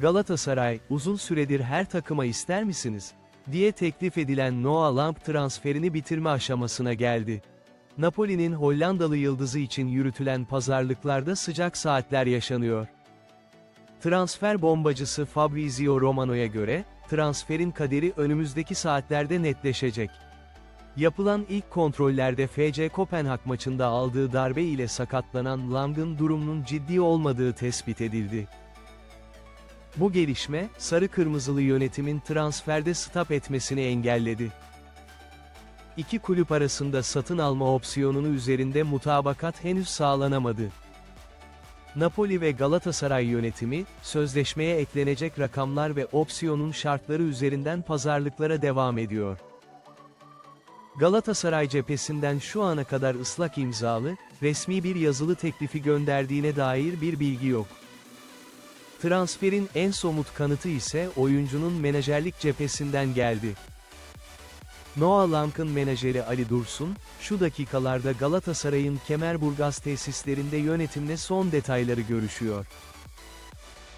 Galatasaray, uzun süredir her takıma ister misiniz? diye teklif edilen Noah Lamp transferini bitirme aşamasına geldi. Napoli'nin Hollandalı yıldızı için yürütülen pazarlıklarda sıcak saatler yaşanıyor. Transfer bombacısı Fabrizio Romano'ya göre, transferin kaderi önümüzdeki saatlerde netleşecek. Yapılan ilk kontrollerde FC Kopenhag maçında aldığı darbe ile sakatlanan Lang'ın durumunun ciddi olmadığı tespit edildi. Bu gelişme, sarı kırmızılı yönetimin transferde stop etmesini engelledi. İki kulüp arasında satın alma opsiyonunu üzerinde mutabakat henüz sağlanamadı. Napoli ve Galatasaray yönetimi, sözleşmeye eklenecek rakamlar ve opsiyonun şartları üzerinden pazarlıklara devam ediyor. Galatasaray cephesinden şu ana kadar ıslak imzalı, resmi bir yazılı teklifi gönderdiğine dair bir bilgi yok. Transferin en somut kanıtı ise oyuncunun menajerlik cephesinden geldi. Noah Lank'ın menajeri Ali Dursun, şu dakikalarda Galatasaray'ın Kemerburgaz tesislerinde yönetimle son detayları görüşüyor.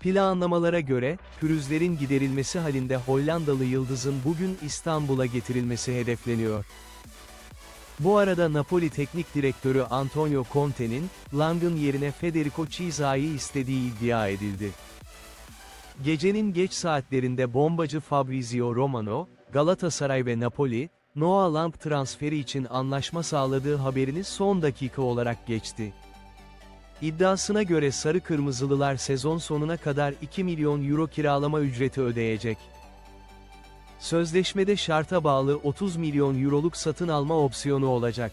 Planlamalara göre, pürüzlerin giderilmesi halinde Hollandalı yıldızın bugün İstanbul'a getirilmesi hedefleniyor. Bu arada Napoli Teknik Direktörü Antonio Conte'nin, Lang'ın yerine Federico Chiesa'yı istediği iddia edildi. Gecenin geç saatlerinde bombacı Fabrizio Romano, Galatasaray ve Napoli, Noah Lang transferi için anlaşma sağladığı haberini son dakika olarak geçti. İddiasına göre Sarı Kırmızılılar sezon sonuna kadar 2 milyon euro kiralama ücreti ödeyecek. Sözleşmede şarta bağlı 30 milyon euroluk satın alma opsiyonu olacak.